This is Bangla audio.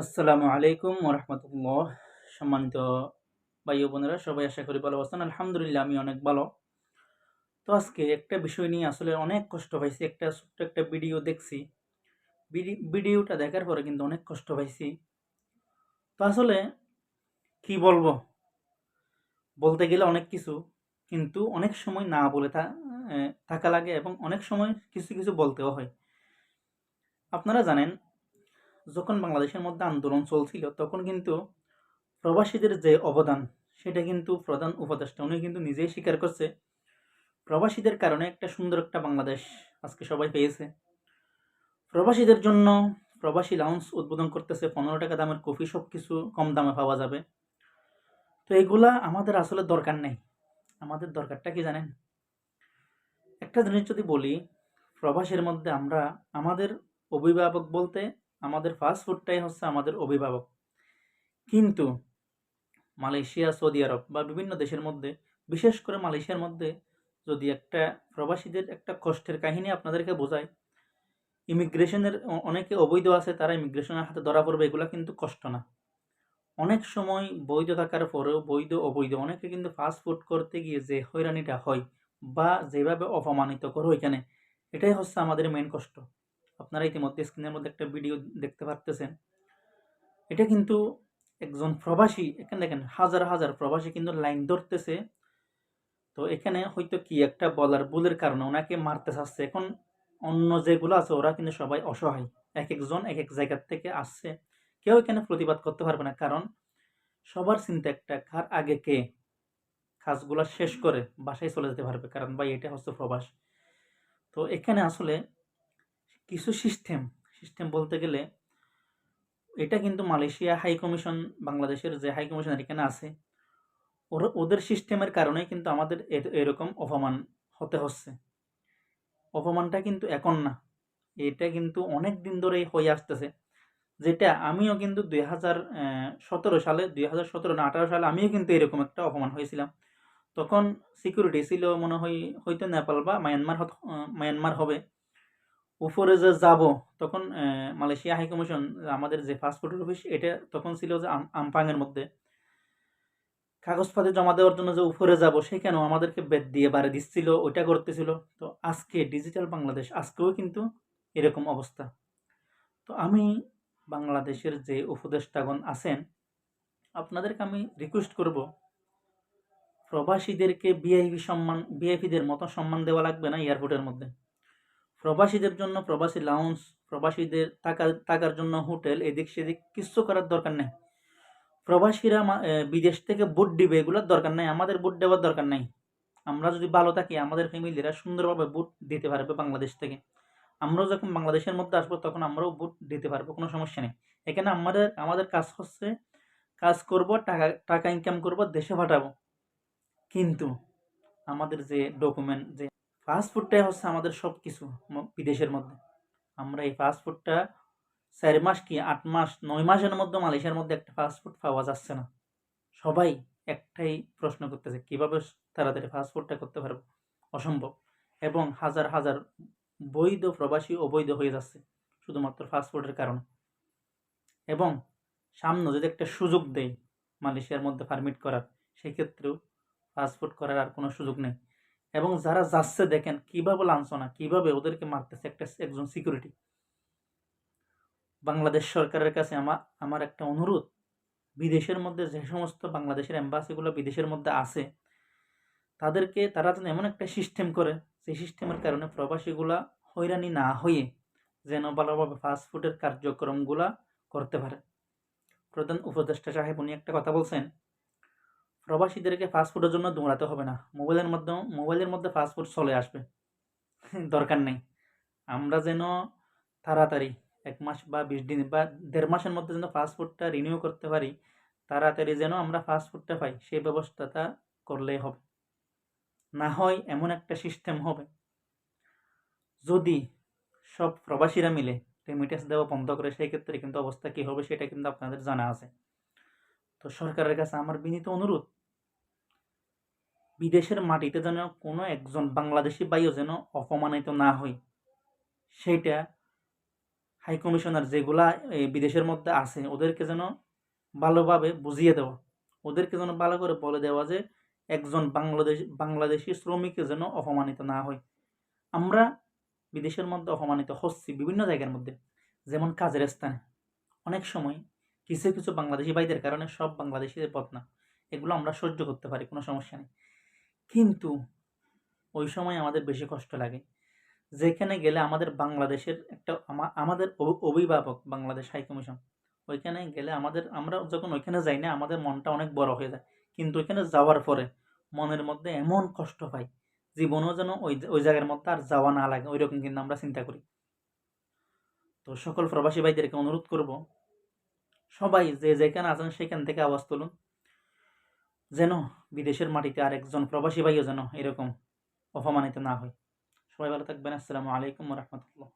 আসসালামু আলাইকুম ওরহমতুল্লাহ। সম্মানিত ভাই বোনেরা, সবাই আশা করি ভালো আছেন। আলহামদুলিল্লাহ, আমি অনেক ভালো। তো আজকে একটা বিষয় নিয়ে আসলে অনেক কষ্ট পাইছি। একটা ছোট্ট একটা ভিডিও দেখছি। ভিডি- ভিডিওটা দেখার পরে কিন্তু অনেক কষ্ট পাইছি। তো আসলে কি বলব? বলতে গেলে অনেক কিছু, কিন্তু অনেক সময় না বলে থাকা লাগে এবং অনেক সময় কিছু কিছু বলতেও হয়। আপনারা জানেন যখন বাংলাদেশের মধ্যে আন্দোলন চলছিল, তখন কিন্তু প্রবাসীদের যে অবদান, সেটা কিন্তু প্রধান উপদেষ্টা, উনি কিন্তু নিজেই স্বীকার করছে, প্রবাসীদের কারণে একটা সুন্দর একটা বাংলাদেশ আজকে সবাই পেয়েছে। প্রবাসীদের জন্য প্রবাসী লাউন্স উদ্বোধন করতেছে, পনেরো টাকা দামের কফি সব কিছু কম দামে পাওয়া যাবে। তো এগুলা আমাদের আসলে দরকার নেই। আমাদের দরকারটা কি জানেন? একটা জিনিস যদি বলি, প্রবাসের মধ্যে আমরা, আমাদের অভিভাবক বলতে আমাদের ফাস্ট ফুডটাই হচ্ছে আমাদের অভিভাবক। কিন্তু মালয়েশিয়া, সৌদি আরব বা বিভিন্ন দেশের মধ্যে, বিশেষ করে মালয়েশিয়ার মধ্যে যদি একটা প্রবাসীদের একটা কষ্টের কাহিনী আপনাদেরকে বোঝায় ইমিগ্রেশনের অনেকে অবৈধ আছে, তারা ইমিগ্রেশনের হাতে ধরা পড়বে, এগুলো কিন্তু কষ্ট না। অনেক সময় বৈধ থাকার পরেও বৈধ, অবৈধ, অনেকে কিন্তু ফাস্ট ফুড করতে গিয়ে যে হয়রানিটা হয় বা যেভাবে অপমানিত করো এখানে এটাই হচ্ছে আমাদের মেন কষ্ট। আপনারা ইতিমধ্যে স্ক্রিনের মধ্যে একটা ভিডিও দেখতে পারতেছেন। এটা কিন্তু একজন প্রবাসী, এখানে দেখেন হাজার হাজার প্রবাসী কিন্তু লাইন ধরতেছে। তো এখানে হয়তো কি একটা বলার ভুলের কারণে ওনাকে মারতে চাচ্ছে। এখন অন্য যেগুলো আছে, ওরা কিন্তু সবাই অসহায়। এক একজন এক এক জায়গার থেকে আসছে। কেউ এখানে প্রতিবাদ করতে পারবে না, কারণ সবার চিন্তা একটা, কার আগে কে কাজগুলো শেষ করে বাসায় চলে যেতে পারবে? কারণ ভাই, এটা হচ্ছে প্রবাস। তো এখানে আসলে কিছু সিস্টেম সিস্টেম বলতে গেলে এটা কিন্তু মালয়েশিয়া হাই কমিশন বাংলাদেশের যে হাই কমিশনার এখানে আছে, ওরা, ওদের সিস্টেমের কারণে কিন্তু আমাদের এরকম অপমান হতে হচ্ছে। অপমানটা কিন্তু এখন না, এটা কিন্তু অনেক দিন ধরেই হয়ে আসতেছে। যেটা আমিও কিন্তু দুই হাজার সতেরো সালে, দুই হাজার সতেরো না আঠারো সালে আমিও কিন্তু এরকম একটা অপমান হয়েছিলাম। তখন সিকিউরিটি ছিল মনে হয়, হয়তো নেপাল বা মায়ানমার মায়ানমার হবে। উপরে যে যাব, তখন মালয়েশিয়া হাই কমিশন আমাদের যে পাসপোর্টের অফিস এটা তখন ছিল যে আম- আমপাংয়ের মধ্যে। কাগজপাতি জমা দেওয়ার জন্য যে উপরে যাব সেখানেও আমাদেরকে বেদ দিয়ে বাড়ি দিচ্ছিল, ওইটা করতেছিল। তো আজকে ডিজিটাল বাংলাদেশ, আজকেও কিন্তু এরকম অবস্থা। তো আমি বাংলাদেশের যে উপদেষ্টাগণ আছেন, আপনাদেরকে আমি রিকোয়েস্ট করব, প্রবাসীদেরকে ভিআইপি সম্মান ভিআইপিদের মতো সম্মান দেওয়া লাগবে না এয়ারপোর্টের মধ্যে? প্রবাসীদের জন্য প্রবাসী লাউঞ্জ প্রবাসীদের টাকা টাকার জন্য হোটেল, এদিক সেদিক কিচ্ছু করার দরকার নেই। প্রবাসীরা বিদেশ থেকে বুট দিবে, এগুলোর দরকার নাই, আমাদের বুট দেওয়ার দরকার নাই। আমরা যদি ভালো থাকি, আমাদের ফ্যামিলিরা সুন্দরভাবে বুট দিতে পারবে বাংলাদেশ থেকে। আমরাও যখন বাংলাদেশের মধ্যে আসব, তখন আমরাও বুট দিতে পারব, কোনো সমস্যা নেই। এখানে আমাদের আমাদের কাজ হচ্ছে, কাজ করব, টাকা টাকা ইনকাম করব, দেশে পাঠাবো। কিন্তু আমাদের যে ডকুমেন্ট যে পাসপোর্টটাই হচ্ছে আমাদের সব কিছু বিদেশের মধ্যে। আমরা এই পাসপোর্টটা চার মাস কি আট মাস, নয় মাসের মধ্যে মালয়েশিয়ার মধ্যে একটা পাসপোর্ট পাওয়া যাচ্ছে না। সবাই একটাই প্রশ্ন করতেছে, কীভাবে তাড়াতাড়ি পাসপোর্টটা করতে পারব? অসম্ভব। এবং হাজার হাজার বৈধ প্রবাসী অবৈধ হয়ে যাচ্ছে, শুধুমাত্র পাসপোর্টের কারণে। এবং সামনে যদি একটা সুযোগ দেয় মালয়েশিয়ার মধ্যে পারমিট করার, সেক্ষেত্রেও পাসপোর্ট করার আর কোনো সুযোগ নেই। এবং যারা যাচ্ছে দেখেন কীভাবে লাঞ্ছনা, কীভাবে ওদেরকে মারতেছে একটা একজন সিকিউরিটি বাংলাদেশ সরকারের কাছে আমার আমার একটা অনুরোধ, বিদেশের মধ্যে যে সমস্ত বাংলাদেশের এম্বাসিগুলো বিদেশের মধ্যে আছে, তাদেরকে তারা যেন এমন একটা সিস্টেম করে সেই সিস্টেমের কারণে প্রবাসীগুলা হয়রানি না হয়ে যেন ভালোভাবে ফাস্টফুডের কার্যক্রমগুলা করতে পারে। প্রধান উপদেষ্টা সাহেব উনি একটা কথা বলছেন প্রবাসীদেরকে ফাস্টফুডের জন্য দৌড়াতে হবে না। মোবাইলের মাধ্যমে মোবাইলের মধ্যে ফাস্টফুড চলে আসবে। দরকার নেই। আমরা যেন তাড়াতাড়ি এক মাস বা বিশ দিন বা দেড় মাসের মধ্যে যেন পাসপোর্টটা রিনিউ করতে পারি, তাড়াতাড়ি যেন আমরা পাসপোর্টটা পাই, সেই ব্যবস্থাটা করলেই হবে। না হয় এমন একটা সিস্টেম হবে, যদি সব প্রবাসীরা মিলে রেমিটেন্স দেওয়া বন্ধ করে, সেই ক্ষেত্রে কিন্তু অবস্থা কী হবে সেটা কিন্তু আপনাদের জানা আছে। তো সরকারের কাছে আমার বিনীত অনুরোধ বিদেশের মাটিতে যেন কোনো একজন বাংলাদেশি বাইও যেন অপমানিত না হয়। সেইটা হাই কমিশনার যেগুলা বিদেশের মধ্যে আছে, ওদেরকে যেন ভালোভাবে বুঝিয়ে দেওয়া। ওদেরকে যেন ভালো করে বলে দেওয়া যে, একজন বাংলাদেশ, বাংলাদেশি শ্রমিকের যেন অপমানিত না হয়। আমরা বিদেশের মধ্যে অপমানিত হচ্ছি বিভিন্ন জায়গার মধ্যে, যেমন কাজের স্থানে। অনেক সময় কিছু কিছু বাংলাদেশি ভাইদের কারণে সব বাংলাদেশিদের পথ না। এগুলো আমরা সহ্য করতে পারি, কোনো সমস্যা নেই। কিন্তু ওই সময় আমাদের বেশি কষ্ট লাগে। যেখানে গেলে আমাদের বাংলাদেশের একটা আমাদের অভিভাবক, বাংলাদেশ হাই কমিশন, ওইখানে গেলে আমাদের, আমরা যখন ওইখানে যাই না, আমাদের মনটা অনেক বড় হয়ে যায়। কিন্তু ওইখানে যাওয়ার পরে মনের মধ্যে এমন কষ্ট পাই, জীবনও যেন ওই ওই জায়গার মধ্যে আর যাওয়া না লাগে, ওইরকম কিন্তু আমরা চিন্তা করি। তো সকল প্রবাসী ভাইদেরকে অনুরোধ করব, সবাই যে যেখানে আছেন সেখান থেকে আওয়াজ তুলুন। যেন বিদেশের মাটিতে আর একজন প্রবাসী ভাইও যেন এরকম অপমানিত না হয়। সবাই ভালো থাকবেন। আসসালামু আলাইকুম রহমতুল্লাহ।